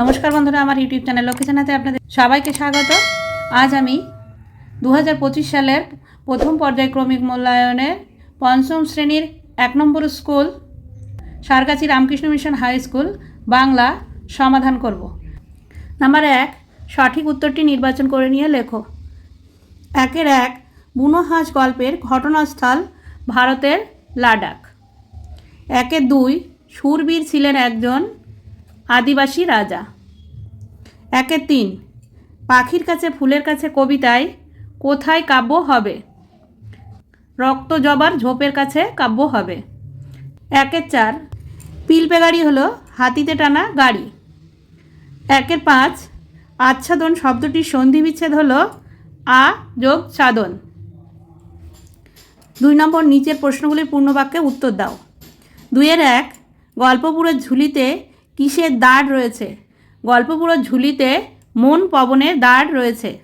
নমস্কার বন্ধুরা, আমার ইউটিউব চ্যানেল চ্যানেলে আপনাদের সবাইকে স্বাগত। আজ আমি দু হাজার পঁচিশ সালের প্রথম পর্যায়ক্রমিক মূল্যায়নের পঞ্চম শ্রেণির এক নম্বর school, Sargachhi Ramakrishna Mission High School, Bangla সমাধান করব। নাম্বার এক, সঠিক উত্তরটি নির্বাচন করে নিয়ে লেখো। একের এক, বুনো হাঁস গল্পের ঘটনাস্থল ভারতের লাডাখ। একের দুই, সুরবীর ছিলেন একজন আদিবাসী রাজা। একের তিন, পাখির কাছে ফুলের কাছে কবিতায় কোথায় কাব্য হবে? রক্ত জবার ঝোপের কাছে কাব্য হবে। একের চার, পিলপে গাড়ি হলো হাতিতে টানা গাড়ি। একের পাঁচ, আচ্ছাদন শব্দটির সন্ধি বিচ্ছেদ হলো আ যোগ সাধন। দুই নম্বর, নিচের প্রশ্নগুলির পূর্ণবাক্যে উত্তর দাও। দুইয়ের এক, গল্পপুরের ঝুলিতে কিসের দাঁড় রয়েছে? গল্পপুরের ঝুলিতে মন পবনের দাঁড় রয়েছে।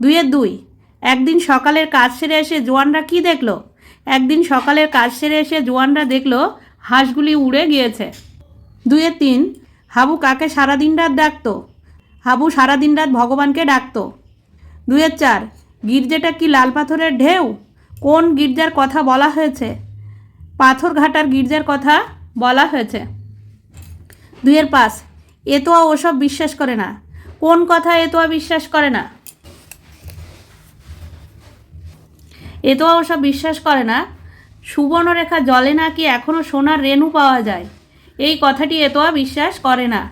দুইয়ের দুই। একদিন সকালের কাজ সেরে এসে জোয়ানরা কি দেখল? একদিন সকালের কাজ সেরে এসে জোয়ানরা দেখল হাঁসগুলি উড়ে গিয়েছে। দুইয়ের তিন। হাবু কাকে সারাদিন রাত ডাকতো? হাবু সারাদিন রাত ভগবানকে ডাকতো। দুইয়ের চার। গির্জাটা কি লাল পাথরের ঢেউ? কোন গির্জার কথা বলা হয়েছে? পাথরঘাটার গির্জার কথা বলা হয়েছে। দুইয়ের পাঁচ। এতোয়া ওসব বিশ্বাস করে না। কোন কথা এতোয়া বিশ্বাস করে না? এতোয়া ওসব বিশ্বাস করে না, সুবর্ণরেখা জলে নাকি এখনও সোনার রেণু পাওয়া যায়? এই কথাটি এতোয়া বিশ্বাস করে না।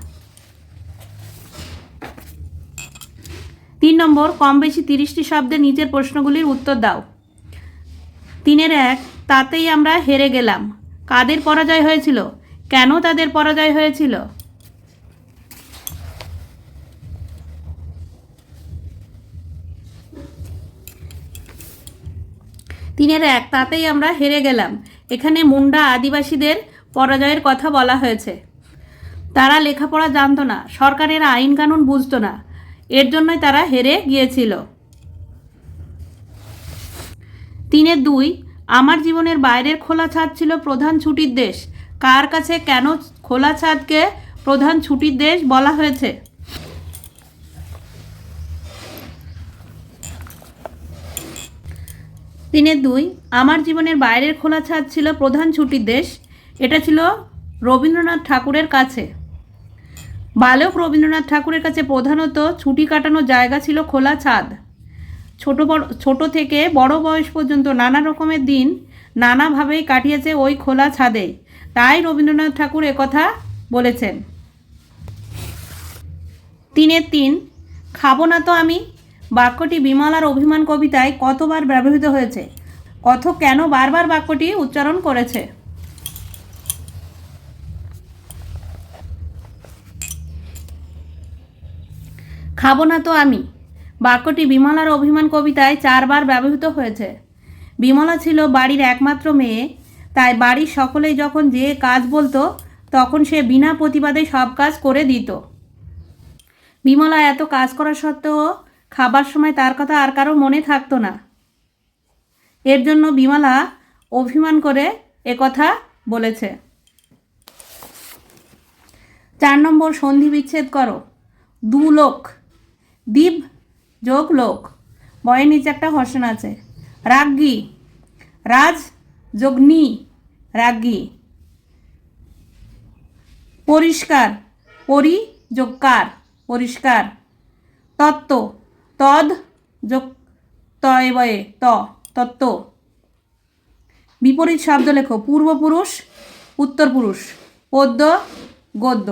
তিন নম্বর কম বেশি তিরিশটি শব্দে নিজের প্রশ্নগুলির উত্তর দাও। তিনের এক, তাতেই আমরা হেরে গেলাম। কাদের পরাজয় হয়েছিল? কেন তাদের পরাজয় হয়েছিল? তিনের এক তাতেই আমরা হেরে গেলাম। এখানে মুন্ডা আদিবাসীদের পরাজয়ের কথা বলা হয়েছে। তারা লেখাপড়া জানতো না, সরকারের আইন কানুন বুঝতো না। এর জন্যই তারা হেরে গিয়েছিল। তিনের দুই, আমার জীবনের বাইরের খোলা ছাদ ছিল প্রধান ছুটির দেশ। কার কাছে কেন খোলা ছাদকে প্রধান ছুটির দেশ বলা হয়েছে? তিনের দুই, আমার জীবনের বাইরের খোলা ছাদ ছিল প্রধান ছুটির দেশ। এটা ছিল রবীন্দ্রনাথ ঠাকুরের কাছে। বালক রবীন্দ্রনাথ ঠাকুরের কাছে প্রধানত ছুটি কাটানোর জায়গা ছিল খোলা ছাদ। ছোট বড়, ছোট থেকে বড় বয়স পর্যন্ত নানা রকমের দিন নানাভাবেই কাটিয়েছে ওই খোলা ছাদে। তাই রবীন্দ্রনাথ ঠাকুর কথা বলেছেন। তিনের তিন, খাব না তো আমি। বাক্যটি বিমলার অভিমান কবিতায় কতবার ব্যবহৃত হয়েছে? কত কেন বারবার বাক্যটি উচ্চারণ করেছে? খাব না তো আমি। বাক্যটি বিমলার অভিমান কবিতায় চারবার ব্যবহৃত হয়েছে। বিমলা ছিল বাড়ির একমাত্র মেয়ে। তাই বাড়ির সকলেই যখন যে কাজ বলতো, তখন সে বিনা প্রতিবাদে সব কাজ করে দিত। বিমলা এত কাজ করা সত্ত্বেও খাবার সময় তার কথা আর কারও মনে থাকতো না। এর জন্য বিমলা অভিমান করে একথা বলেছে। চার নম্বর, সন্ধি বিচ্ছেদ করো। দু লোক দ্বীপ যোগ লোক। বয়ের নিচে একটা হর্ষণ আছে। রাজ্ঞী রাজ যোগ নি রাজ্ঞী পরিষ্কার পরি যোগ কার পরিষ্কার। তত্ত্ব, তদ, যোগ তয় ত, তত্ত্ব। বিপরীত শব্দ লেখো, পূর্বপুরুষ, উত্তরপুরুষ, পদ্য, গদ্য।